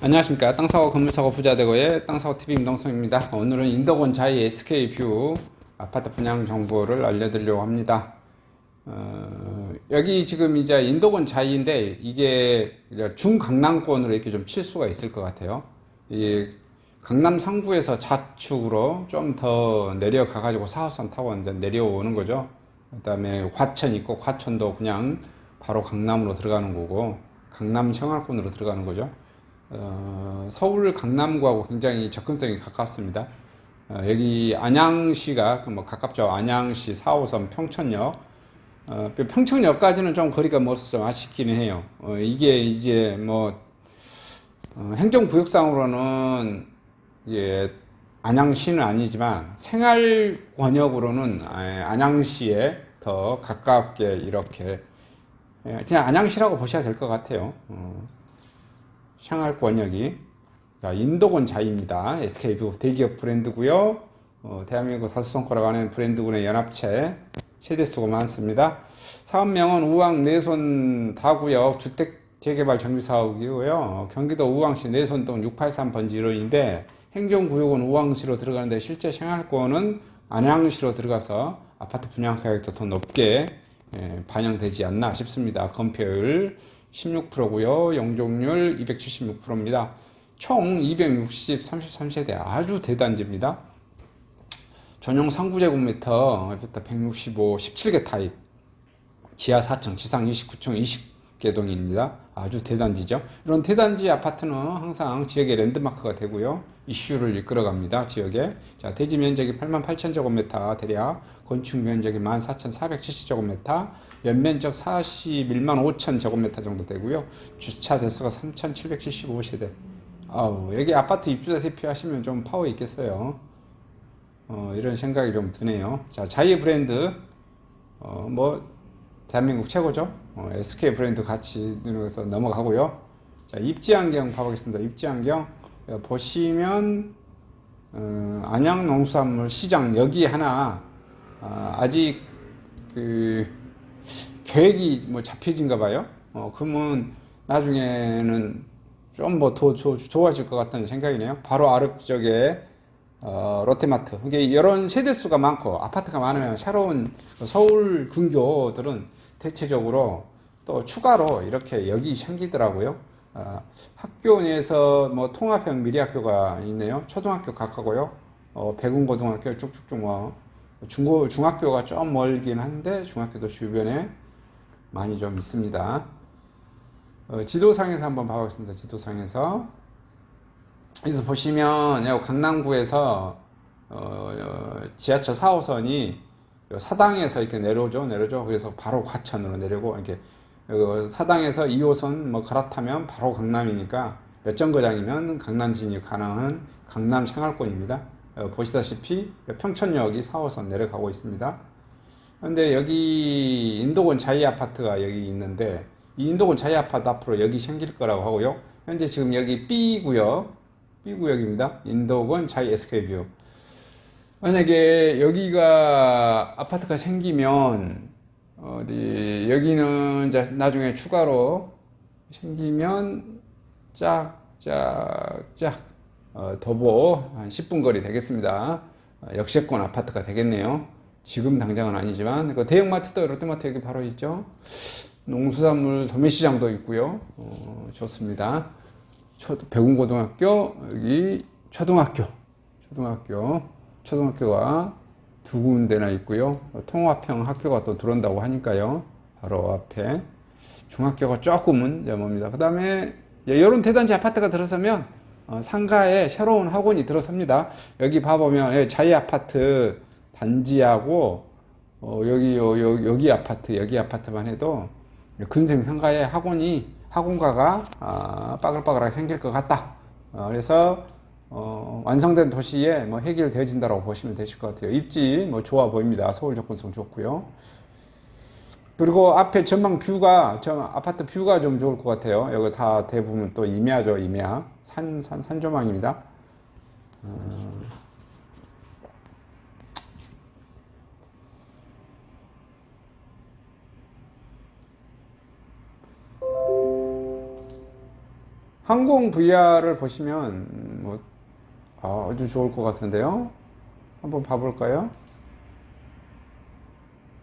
안녕하십니까 땅사고 건물사고 부자되고의 땅사고 TV 임동성입니다. 오늘은 인덕원 자이 SK뷰 아파트 분양 정보를 알려드리려고 합니다. 어, 여기 지금 이제 인덕원 자이인데 이게 중강남권으로 이렇게 좀 칠 수가 있을 것 같아요. 이 강남 상부에서 좌측으로 좀 더 내려가 가지고 4호선 타고 이제 내려오는 거죠. 그 다음에 과천 있고 과천도 그냥 바로 강남으로 들어가는 거고 강남 생활권으로 들어가는 거죠. 어, 서울 강남구하고 굉장히 접근성이 가깝습니다. 어, 여기 안양시가 그뭐 가깝죠. 안양시 4호선 평천역. 어, 평천역까지는 좀 거리가 멀어서 좀 아쉽기는 해요. 어, 이게 이제 뭐 어, 행정구역상으로는 이게 안양시는 아니지만 생활 권역으로는 아, 안양시에 더 가깝게 이렇게 예, 그냥 안양시라고 보셔야 될 것 같아요. 어. 생활권역이 자, 인도권 자입니다. SK뷰 대기업 브랜드고요. 어, 대한민국 다섯 손가락 안에 브랜드군의 연합체 세대수가 많습니다. 사업명은 우왕 내손 다구역 주택 재개발 정비 사업이고요. 어, 경기도 우왕시 내손동 683 번지 1호인데 행정구역은 우왕시로 들어가는데 실제 생활권은 안양시로 들어가서 아파트 분양 가격도 더 높게 예, 반영되지 않나 싶습니다. 건폐율 16%고요. 영종률 276%입니다. 총 260, 33세대 아주 대단지입니다. 전용 상구제곱미터 165, 17개 타입, 지하 4층, 지상 29층, 20개동입니다. 아주 대단지죠. 이런 대단지 아파트는 항상 지역의 랜드마크가 되고요. 이슈를 이끌어갑니다. 지역에. 자, 대지 면적이 8만 8천 제곱미터 대략, 건축 면적이 1만 4,470 제곱미터, 연면적 41만 5천 제곱미터 정도 되고요. 주차 대수가 3,775세대. 아우, 여기 아파트 입주자 대표하시면 좀 파워 있겠어요. 어, 이런 생각이 좀 드네요. 자, 자이 브랜드, 어, 뭐, 대한민국 최고죠. 어, SK 브랜드 같이 들어서 넘어가고요. 자, 입지 안경 봐보겠습니다. 입지 안경. 어, 보시면, 어, 안양 농수산물 시장 여기 하나, 아, 아직 그, 계획이 뭐 잡혀진가 봐요. 어, 그러면 나중에는 좀 뭐 더 좋아질 것 같다는 생각이네요. 바로 아래쪽에 어, 롯데마트. 이게 이런 세대수가 많고 아파트가 많으면 새로운 서울 근교들은 대체적으로 또 추가로 이렇게 여기 생기더라고요. 어, 학교 내에서 뭐 통합형 미리학교가 있네요. 초등학교 가까고요. 어, 백운고등학교 쭉쭉쭉 뭐 중고 중학교가 좀 멀긴 한데 중학교도 주변에 많이 좀 있습니다. 어, 지도상에서 한번 봐보겠습니다. 지도상에서 여기서 보시면 강남구에서 어, 어, 지하철 4호선이 사당에서 이렇게 내려오죠, 내려오죠. 그래서 바로 과천으로 내려고 이렇게 어, 사당에서 2호선 뭐 갈아타면 바로 강남이니까 몇 정거장이면 강남 진입 가능한 강남 생활권입니다. 어, 보시다시피 평천역이 4호선 내려가고 있습니다. 근데 여기 인도권 자이 아파트가 여기 있는데 이 인도권 자이 아파트 앞으로 여기 생길 거라고 하고요. 현재 지금 여기 B 구역, B 구역입니다. 인도권 자이 SK뷰. 만약에 여기가 아파트가 생기면 어디 여기는 나중에 추가로 생기면 짝짝짝 어, 도보 한 10분 거리 되겠습니다. 어, 역세권 아파트가 되겠네요. 지금 당장은 아니지만 그 대형마트도 롯데마트 여기 바로 있죠. 농수산물 도매시장도 있고요. 어, 좋습니다. 초, 백운고등학교 여기 초등학교 초등학교 초등학교가 두 군데나 있고요. 통합형 학교가 또 들어온다고 하니까요. 바로 앞에 중학교가 조금은 멉니다. 그 다음에 이런 대단지 아파트가 들어서면 어, 상가에 새로운 학원이 들어섭니다. 여기 봐보면 예, 자이 아파트 단지하고 어, 여기 요, 요, 여기 아파트 여기 아파트만 해도 근생 상가에 학원이 학원가가 아, 빠글빠글하게 생길 것 같다. 어, 그래서 어, 완성된 도시에 뭐 해결되어진다고 보시면 되실 것 같아요. 입지 뭐 좋아 보입니다. 서울 접근성 좋고요. 그리고 앞에 전망 뷰가 저 아파트 뷰가 좀 좋을 것 같아요. 여기 다 대부분 또 임야죠, 임야. 산, 산, 산 조망입니다. 어... 항공 VR을 보시면 음, 뭐 아, 아주 좋을 것 같은데요. 한번 봐볼까요?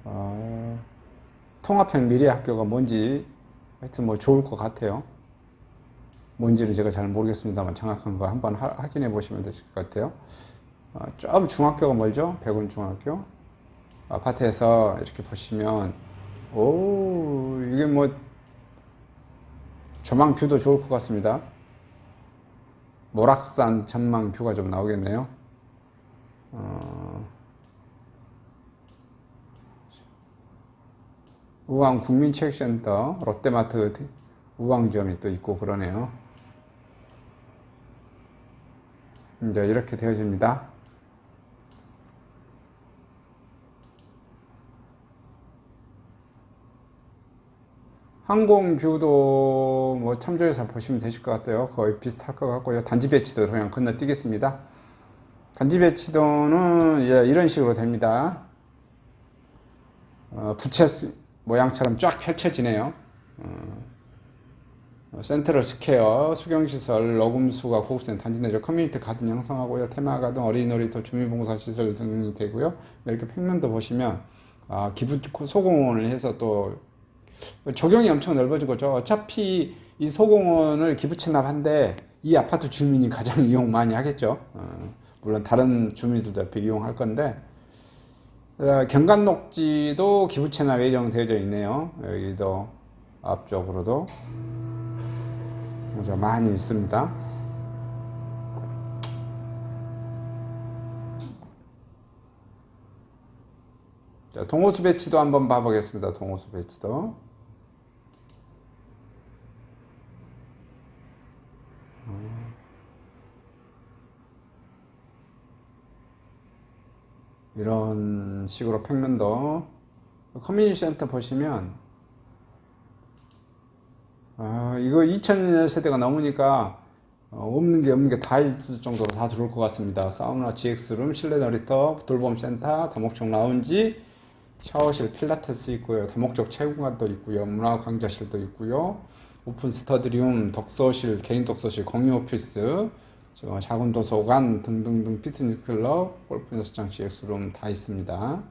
아, 통합형 미래 학교가 뭔지 하여튼 뭐 좋을 것 같아요. 뭔지는 제가 잘 모르겠습니다만 정확한 거 한번 하- 확인해 보시면 되실 것 같아요. 아, 좀 중학교가 멀죠? 백운 중학교. 아파트에서 이렇게 보시면 오 이게 뭐 조망 뷰도 좋을 것 같습니다. 모락산 전망 뷰가 좀 나오겠네요. 어, 우왕 국민체육센터, 롯데마트 우왕점이 또 있고 그러네요. 이제 이렇게 되어집니다. 항공 뷰도 뭐 참조해서 보시면 되실 것 같아요. 거의 비슷할 것 같고요. 단지 배치도 그냥 건너뛰겠습니다. 단지 배치도는 예, 이런 식으로 됩니다. 어, 부채 스- 모양처럼 쫙 펼쳐지네요. 어, 센트럴 스퀘어, 수경시설, 녹음수가 고급센 단지 내죠. 커뮤니티 가든 형성하고요. 테마 가든, 어린이 놀이터, 주민봉사 시설 등이 되고요. 이렇게 평면도 보시면 아, 기부 소공원을 해서 또 적용이 엄청 넓어진 거죠. 어차피 이 소공원을 기부 체납한데 이 아파트 주민이 가장 이용 많이 하겠죠. 어, 물론 다른 주민들도 이용할 건데 어, 경관녹지도 기부 체납 예정되어져 있네요. 여기도 앞쪽으로도 많이 있습니다. 자, 동호수 배치도 한번 봐보겠습니다. 동호수 배치도. 이런 식으로 평면도 커뮤니티 센터 보시면 아 이거 2000세대가 넘으니까 어, 없는 게 없는 게 다 있을 정도로 다 들어올 것 같습니다. 사우나, GX룸, 실내 놀이터, 돌봄 센터, 다목적 라운지, 샤워실, 필라테스 있고요. 다목적 체육관도 있고요. 문화 강좌실도 있고요. 오픈 스터디룸, 독서실, 개인 독서실, 공유 오피스, 저 작은 도서관 등등등 피트니스 클럽, 골프 연습장, GX룸 다 있습니다.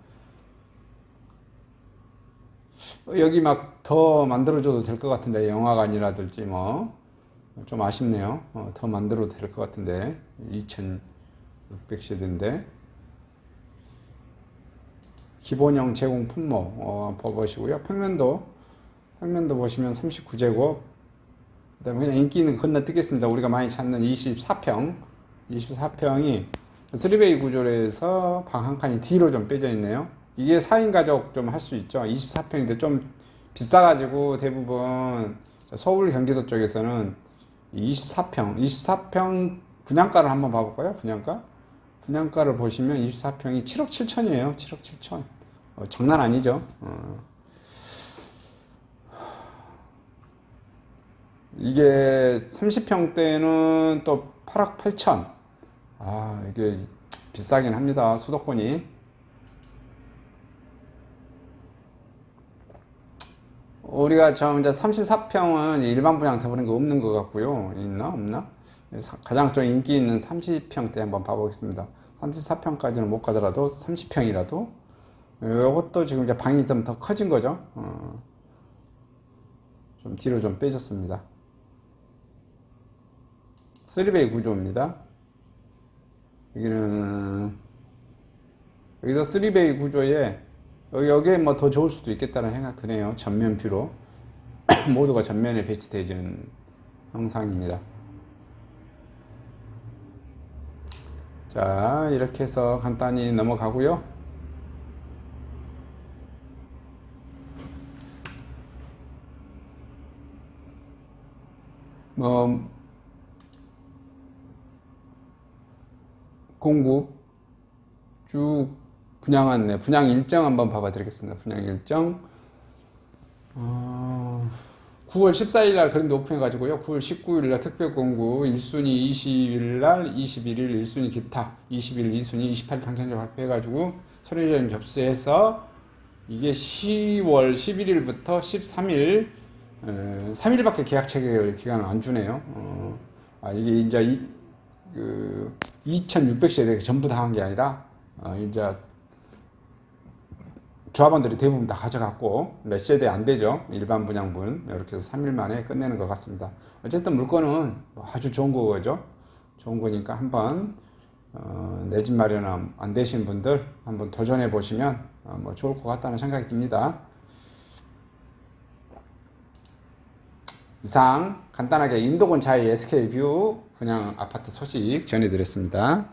어, 여기 막 더 만들어줘도 될 것 같은데 영화관이라든지 뭐 좀 아쉽네요. 어, 더 만들어도 될 것 같은데 2,600세대인데 기본형 제공 품목 어, 봐보시고요. 평면도 평면도 보시면 39제곱 그다음에 그냥 인기 있는 거 건너뛰겠습니다. 우리가 많이 찾는 24평 24평이 3베이 구조로 방한 칸이 뒤로 좀 빼져 있네요. 이게 4인 가족 좀 할 수 있죠. 24평인데 좀 비싸가지고 대부분 서울 경기도 쪽에서는 24평, 24평 분양가를 한번 봐볼까요? 분양가? 분양가를 보시면 24평이 7억 7천이에요. 7억 7천. 어, 장난 아니죠. 어. 이게 30평대는 또 8억 8천. 아, 이게 비싸긴 합니다. 수도권이. 우리가 저 이제 34평은 일반 분양 돼버린 거 없는 것 같고요. 있나? 없나? 사- 가장 좀 인기 있는 30평대 한번 봐보겠습니다. 34평까지는 못 가더라도 30평이라도 이것도 지금 이제 방이 좀 더 커진 거죠. 어, 좀 뒤로 좀 빼졌습니다. 3베이 구조입니다. 여기는 여기서 3베이 구조에 여기- 여기에 뭐 더 좋을 수도 있겠다는 생각 드네요. 전면 뷰로 모두가 전면에 배치되는 형상입니다. 자 이렇게 해서 간단히 넘어가고요. 뭐 공급 쭉 분양 안내, 분양 일정 한번 봐봐 드리겠습니다. 분양 일정. 어, 9월 14일 날 그런데 오픈해가지고요. 9월 19일 날 특별 공구 1순위 20일 날 21일 1순위 기타 21일 2순위 28일 당첨자 발표해가지고 서류전 접수해서 이게 10월 11일부터 13일 에, 3일밖에 계약 체결 기간을 안 주네요. 어, 아, 이게 이제 이, 그 2,600세대 전부 다 한 게 아니라 어, 이제 조합원들이 대부분 다 가져갔고 몇 세대 안 되죠. 일반 분양분. 이렇게 해서 3일 만에 끝내는 것 같습니다. 어쨌든 물건은 뭐 아주 좋은 거죠. 좋은 거니까 한번 어, 내 집 마련 안 되신 분들 한번 도전해 보시면 어, 뭐 좋을 것 같다는 생각이 듭니다 이상 간단하게 인도권 자이 SK뷰 분양 아파트 소식 전해드렸습니다.